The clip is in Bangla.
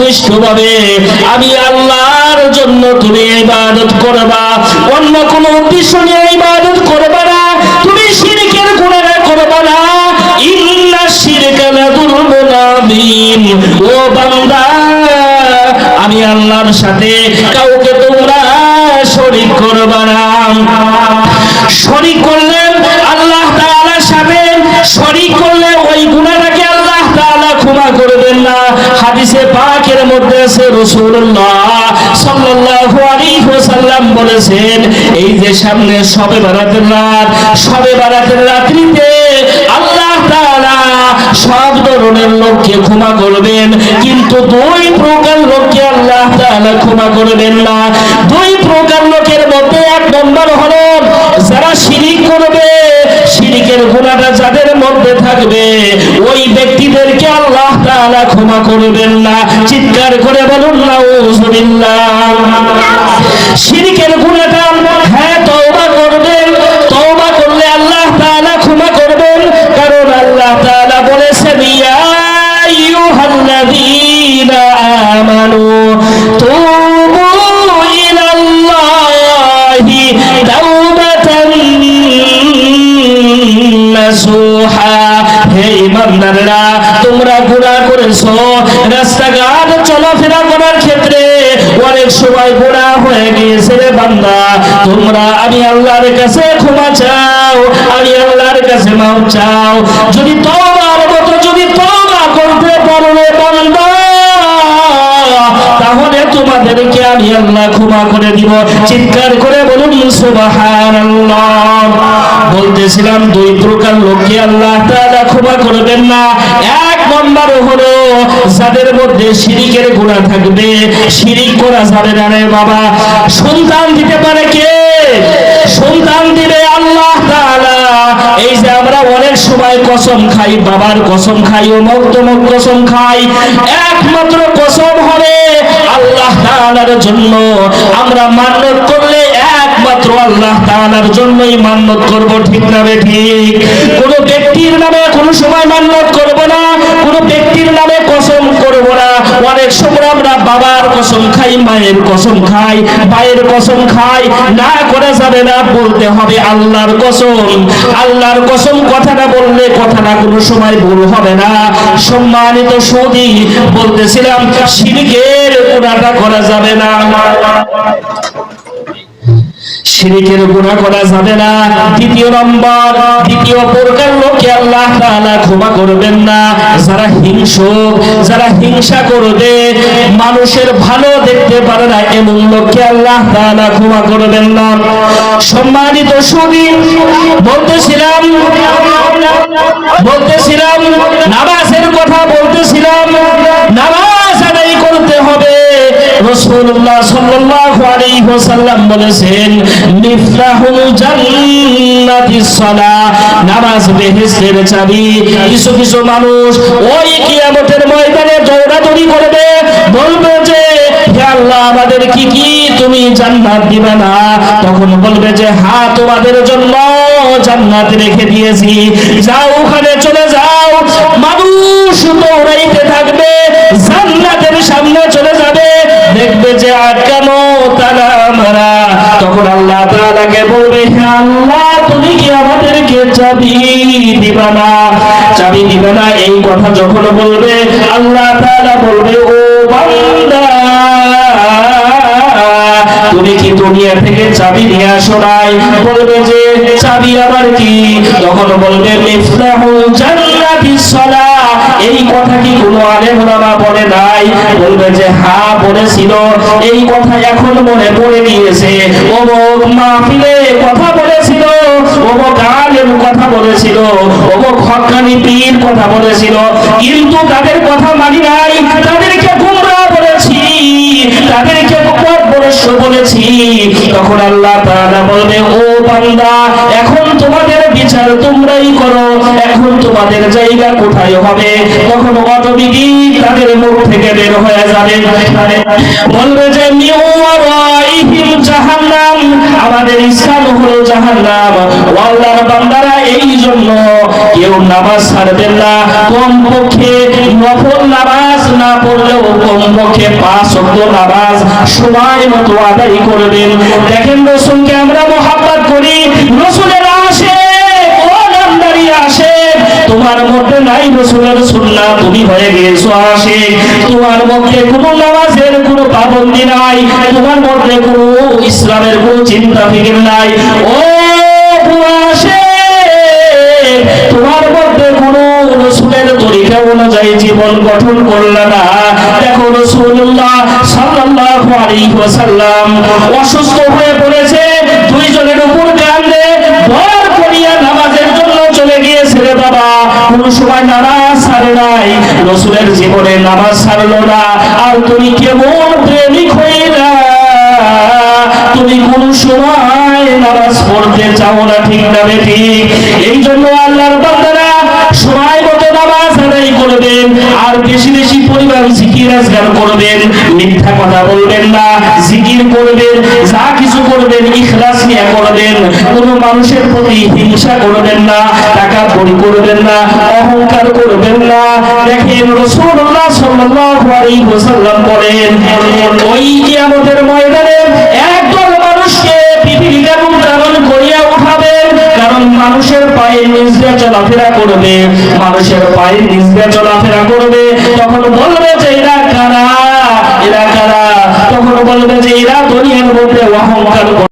একনিষ্ঠভাবে আমি আল্লাহর জন্য তুমি ইবাদত করবা। অন্য কোনো উদ্দেশ্য নিয়ে ইবাদত করবা না। তুমি শিরকের গুনাহ করবা না। ইন্না শিরকা লাযুলমুন আযীম। ও বান্দা, আমি আল্লাহর সাথে কাউকে তোমরা শরীক করবা না। শরীক করলে আল্লাহ তাআলার সাথে, শরীক করলে ওই গুনাহটাকে আল্লাহ তাআলা ক্ষমা করবেন না। হাদিসে পাকের মধ্যে আছে রাসূলুল্লাহ সাল্লাল্লাহু আলাইহি ওয়াসাল্লাম বলেছেন, এই যে সামনে শবে বারাতের রাত শবে বারাতের রাত্রিতে আল্লাহ তাআলা সব ধরনের লোককে ক্ষমা করবেন, কিন্তু দুই প্রকার লোককে আল্লাহ তাআলা ক্ষমা করবেন না। দুই প্রকার লোকের মধ্যে এক নম্বর হলো, যারা শিরিক করবে, শিরিকের গুণাটা যাদের মধ্যে থাকবে তাআলা ক্ষমা করবেন না। চিৎকার করে বলুন না শিরিকের গুণাটা হ্যাঁ তওবা করবেন। তওবা করলে আল্লাহ তাআলা ক্ষমা করবেন। কারণ আল্লাহ তাআলা বলেছেন, ইয়া আইয়ুহাল্লাযীনা আমানু, তুবু ইলাল্লাহি তাওবাতান হে ইমানদাররা তোমরা গুনাহ করেছ, রাস্তাঘাট চলাফেরা করার ক্ষেত্রে অনেক সময় গুনাহ হয়ে গিয়েছে রে বান্দা। তোমরা, আমি আল্লাহর কাছে ক্ষমা চাও, আমি আল্লাহর কাছে মাফ চাও। যদি তোমার মতো, যদি তওবা করতে পারো রে বান্দা, তাহলে তোমাদেরকে আমি আল্লাহ ক্ষমা করে দিব। চিৎকার করে বলুন, সুবহানাল্লাহ। বলতেছিলাম, দুই প্রকার লোককে আল্লাহ তাআলা ক্ষমা করবেন না। নম্বর হলো, যাদের মধ্যে শিরিকের গুনাহ থাকবে, শিরিক করা যাবে না রে বাবা। সন্তান দিতে পারে কে? সন্তান দিবে আল্লাহ এই যে আমরা অনেক সময় কসম খাই, বাবার কসম খাই, অমুক তমুক কসম খাই, একমাত্র কসম হবে আল্লাহ তাআলার জন্য। আমরা মান্যত করলে একমাত্র আল্লাহ তাআলার জন্যই মান্যত করব, ঠিক না ঠিক? কোন ব্যক্তির নামে কোনো সময় মান্যত করব ব্যক্তির নামে কসম করব না। অনেক সময় আমরা বাবার কসম খাই, মায়ের কসম খাই, ভাইয়ের কসম খাই। না করে যাবে না, বলতে হবে আল্লাহর কসম। আল্লাহর কসম কথাটা বললে কথাটা কোনো সময় ভুল হবে না। সম্মানিত সৌদি, বলতেছিলাম, শিরকের গুণাটা করা যাবে না। শিরিকের গুনাহ করা যাবে না। দ্বিতীয় নম্বর, দ্বিতীয় প্রকার লোককে আল্লাহ তাআলা ক্ষমা করবেন না। যারা হিংসুক, যারা হিংসা করবে, মানুষের ভালো দেখতে পারে না, এমন লোককে আল্লাহ তাআলা ক্ষমা করবেন না। সম্মানিত সুদী, বলতেছিলাম বলতেছিলাম, নামাজের কথা বলতেছিলাম নামাজ আদায় করতে হবে রাসূলুল্লাহ সাল্লাল্লাহু আলাইহি ওয়াসাল্লাম বলেছেন নামাজ বেহেশতের চাবি। কিছু কিছু মানুষ ওই কিয়ামতের ময়দানে দৌড়াদৌড়ি করবে, বলবে যে, হে আল্লাহ, আমাদের কি কি তুমি জান্নাত দিবে না? তখন বলবে যে হ্যাঁ তোমাদের জন্য জান্নাত রেখে দিয়েছি। যাও ওখানে চলে যাও। মানুষ দৌড়াইতে থাকবে জান্নাতের সামনে চলে যাবে দেখবে যে আটকানো তারা মারা তখন আল্লাহ তাআলাকে বলবে, হে আল্লাহ, তুমি কি আমাদেরকে চাবি দিবা না? চাবি দিবা না, এই কথা যখন বলবে, আল্লাহ তাআলা বলবে, ও বান্দা তুমি কি দুনিয়া থেকে চাবি নিয়ে আসো নাই? বলবে যে, চাবি আবার কি? তখন বলবে মিফতাহুল জান্নাতিস সালাহ এই কথা কি কোনো আলেম ওলামা বলে নাই? বলবে যে হ্যাঁ বলেছিল। এই কথা এখন মনে পড়ে গিয়েছে। অমুক মাহফিলে কথা বলেছিল, অমুক আলেম কথা বলেছিল, অমুক হক্কানি পীর কথা বলেছিল। কিন্তু তাদের কথা মানি নাই। তাদেরকে পথভ্রষ্ট বলেছি, তখন আল্লাহ তাআলা বলবে, ও বান্দা, এখন তোমাদের বিচার তোমরাই করো, এখন তোমাদের জায়গা কোথায় হবে? তখন অটোমেটিক তাদের মুখ থেকে বের হয়ে যাবে। বলবে যে জাহান্নাম। আমাদের স্থান হলো জাহান্নাম। আল্লাহর বান্দারা এই জন্য কেউ নামাজ ছাড়বেন না। কম পক্ষে নফল নামাজ না পড়লেও কম কমপক্ষে পাঁচ ওয়াক্ত নামাজ সময় মতো আদায় করবেন। দেখেন রসুলকে আমরা মোহাব্বত করি। রসুলের আসে তোমার মধ্যে নাই রসুলের সুন্না তুমি হয়ে গিয়েছো আসে তোমার মধ্যে কোনো নামাজের, কোনো পাবন্দি নাই। তোমার মধ্যে কোনো ইসলামের কোনো চিন্তা ফিকির নাই। ও আসে জীবন গঠন করলে না। দেখো রসুল্লাহ আলাইহি ওয়াসাল্লাম অসুস্থ হয়ে পড়েছে, দুইজনের উপর কান্দে ভর করিয়া নামাজের জন্য চলে গিয়েছে রে বাবা। কোন সময় নামাজ ছাড়ে নাই, রসুলের জীবনে নামাজ ছাড়লো না। আর তুমি কেমন প্রেমিক হইলা তুমি কোন সময় নামাজ পড়তে চাও না, ঠিক না ঠিক। এই জন্য আল্লাহর বান্দারা করবেন, আর বেশি বেশি পরিবার জিকির আজগার করবেন। মিথ্যা কথা বলবেন না, জিকির করবেন, যা কিছু করবেন, ইখলাস নিয়ে করবেন। কোন মানুষের প্রতি হিংসা করবেন না, টাকা পরি করবেন না, অহংকার করবেন না। দেখেন রাসূলুল্লাহ সাল্লাল্লাহু আলাইহি ওয়াসাল্লাম বলেন ওই কিয়ামতের ময়দানে একদল মানুষের পায়ে নিচ চলাফেরা করবে, মানুষের পায়ে নিচ দিয়ে চলাফেরা করবে তখন বলবে যে, এরা কারা এরা কারা তখন বলবে যে, এরা দুনিয়ার মধ্যে অহংকার করে।